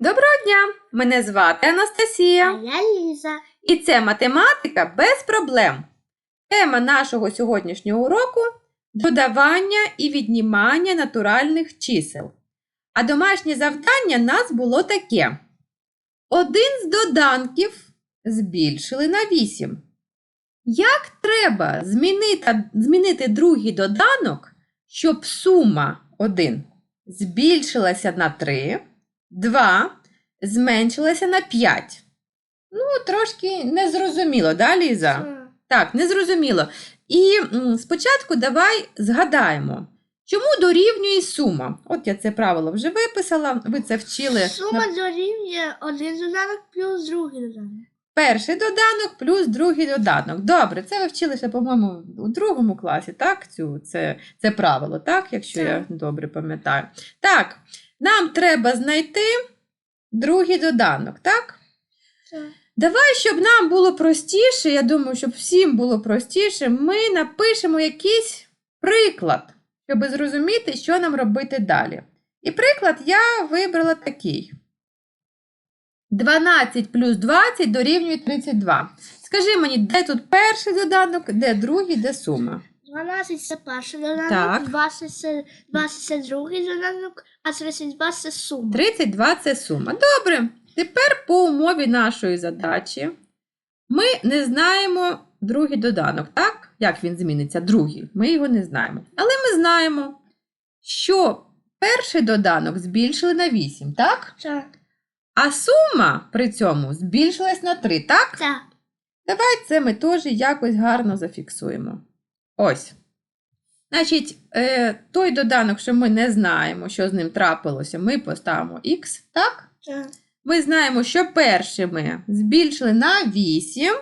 Доброго дня! Мене звати А Анастасія, я Ліза. і це математика без проблем. Тема нашого сьогоднішнього уроку додавання і віднімання натуральних чисел. А домашнє завдання нас було таке: один з доданків збільшили на 8. Як треба змінити, змінити другий доданок, щоб сума 1 збільшилася на 3, 2 зменшилася на 5? Ну, трошки незрозуміло, да, Ліза? Так, незрозуміло. І м, спочатку давай згадаємо, чому дорівнює сума. От я це правило вже виписала, ви це вчили. Сума на дорівнює один доданок плюс другий доданок. перший доданок плюс другий доданок. Добре, це ви вчилися, по-моєму, у другому класі, так? Цю, це, це правило, так? Якщо я добре пам'ятаю. Так, нам треба знайти другий доданок, так? Давай, щоб нам було простіше, я думаю, щоб всім було простіше, ми напишемо якийсь приклад, щоб зрозуміти, що нам робити далі. І приклад я вибрала такий. 12 плюс 20 дорівнює 32. Скажи мені, де тут перший доданок, де другий, де сума? 12 це перший доданок, Так. 20 це, 20 це другий доданок, а 32 це сума. 32 це сума. Добре. Тепер по умові нашої задачі ми не знаємо другий доданок, так? Як він зміниться? Другий. Ми його не знаємо. Але ми знаємо, що перший доданок збільшили на 8, так? Так. А сума при цьому збільшилась на 3, так? Так. Давай це ми теж якось гарно зафіксуємо. Ось. Значить, е, той доданок, що ми не знаємо, що з ним трапилося, ми поставимо х, так? Так. Ми знаємо, що першими збільшили на 8,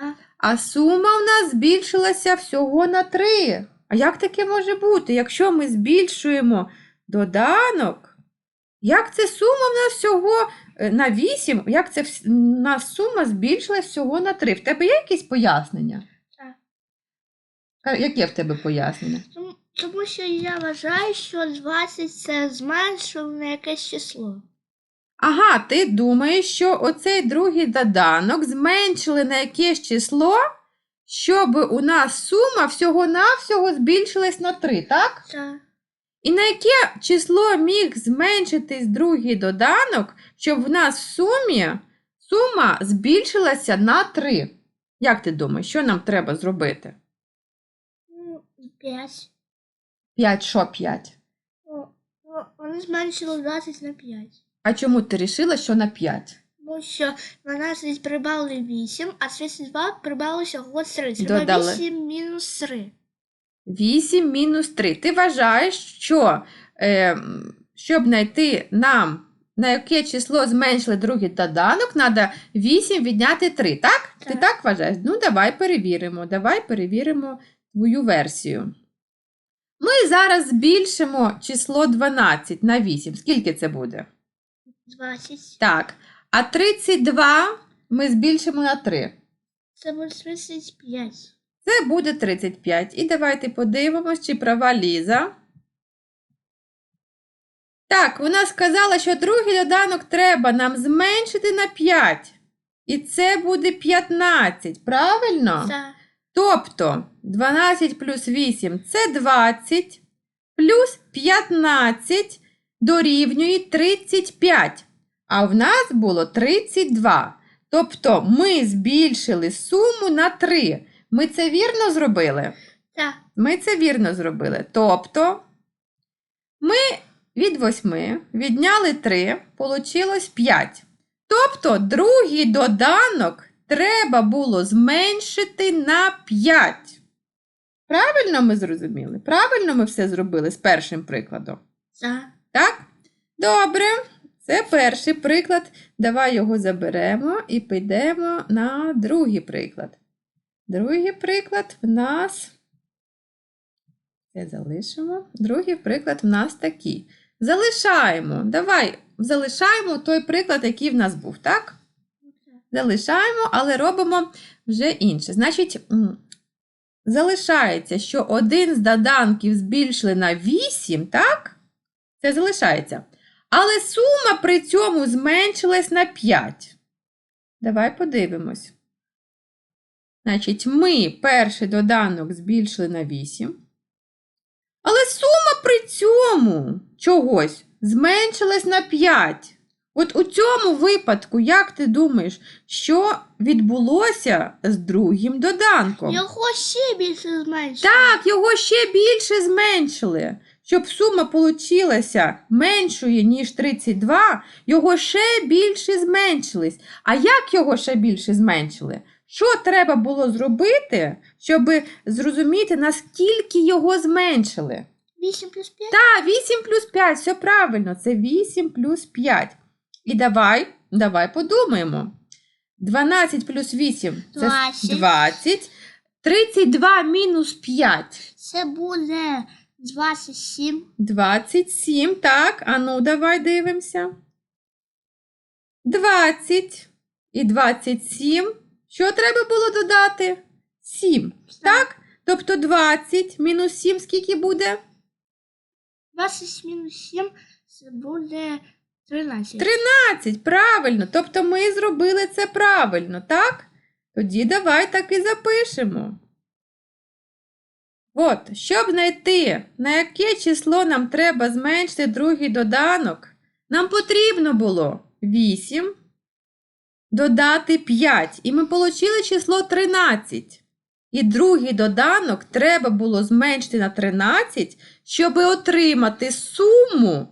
Так. а сума в нас збільшилася всього на 3. А як таке може бути? Якщо ми збільшуємо доданок, як це сума в нас всього е, на 8, як це в нас сума збільшилась всього на 3? В тебе є якісь пояснення? Так. Ка- Яке в тебе пояснення? Тому, що я вважаю, що 20 це зменшене якесь число. Ага, ти думаєш, що оцей другий доданок зменшили на якесь число, щоб у нас сума всього-навсього збільшилась на 3, так? Так. І на яке число міг зменшитись другий доданок, щоб в нас в сумі сума збільшилася на 3? Як ти думаєш, що нам треба зробити? 5. 5 що 5? Ну, вони зменшили 20 на 5. А чому ти вирішила, що на 5? Тому що 12 прибавили 8, а 32 прибавили всього 3. Це Додали. 8 мінус 3. 8 мінус 3. Ти вважаєш, що е, щоб знайти нам, на яке число зменшили другий доданок, треба 8 відняти 3, так? Ти Так. так вважаєш? Ну, давай перевіримо. Давай перевіримо твою версію. Ми зараз збільшимо число 12 на 8. Скільки це буде? 20. Так. А 32 ми збільшимо на 3. Це буде 35. Це буде 35. І давайте подивимось, чи права Ліза. Так, вона сказала, що другий доданок треба нам зменшити на 5. І це буде 15. Правильно? Так. Тобто 12 плюс 8 це 20, плюс 15 дорівнює 35. А в нас було 32. Тобто ми збільшили суму на 3. Ми це вірно зробили? Так. Ми це вірно зробили. Тобто ми від 8 відняли 3, получилось 5. Тобто другий доданок треба було зменшити на 5. Правильно ми зрозуміли? Правильно ми все зробили з першим прикладом. Так. Так? Добре. Це перший приклад. Давай його заберемо і підемо на другий приклад. Другий приклад в нас. Це залишимо. Другий приклад в нас такий. Залишаємо. Давай залишаємо той приклад, який в нас був, так? Залишаємо, але робимо вже інше. Значить, залишається, що один з доданків збільшили на 8, так? Це залишається. Але сума при цьому зменшилась на 5. Давай подивимось. Значить, ми перший доданок збільшили на 8. Але сума при цьому чогось зменшилась на 5. От у цьому випадку, як ти думаєш, що відбулося з другим доданком? Його ще більше зменшили. Так, його ще більше зменшили. Щоб сума получилася меншою, ніж 32, його ще більше зменшились. А як його ще більше зменшили? Що треба було зробити, щоб зрозуміти, наскільки його зменшили? 8 плюс 5. Так, 8 плюс 5, все правильно, це 8 плюс 5. І давай, давай подумаємо. 12 плюс 8 це 20. 20. 32 мінус 5. Це буде 27. 27, так. А ну, давай дивимося. 20 і 27. Що треба було додати? 7. Так? Тобто 20 мінус 7 скільки буде? 20 мінус 7 це буде 13. 13, правильно. Тобто ми зробили це правильно, так? Тоді давай так і запишемо. От, щоб знайти, на яке число нам треба зменшити другий доданок, нам потрібно було 8 додати 5, і ми отримали число 13. І другий доданок треба було зменшити на 13, щоб отримати суму,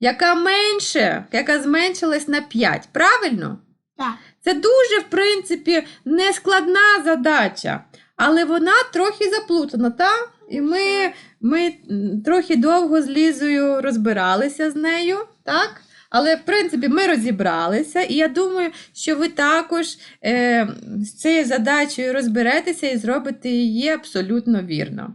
яка менше, яка зменшилась на 5. Правильно? Так. Це дуже, в принципі, нескладна задача, але вона трохи заплутана, та? І ми, ми трохи довго з Лізою розбиралися з нею, так? Але, в принципі, ми розібралися, і я думаю, що ви також е, з цією задачею розберетеся і зробите її абсолютно вірно.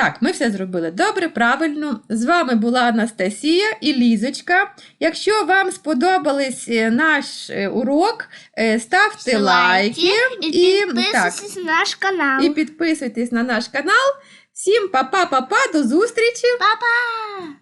Так, ми все зробили добре, правильно. З вами була Анастасія і Лізочка. Якщо вам сподобались е, наш е, урок, е, ставте лайки і, і- підписуйтесь на наш канал. і підписуйтесь на наш канал. Всім па-па-па-па, до зустрічі! Па-па!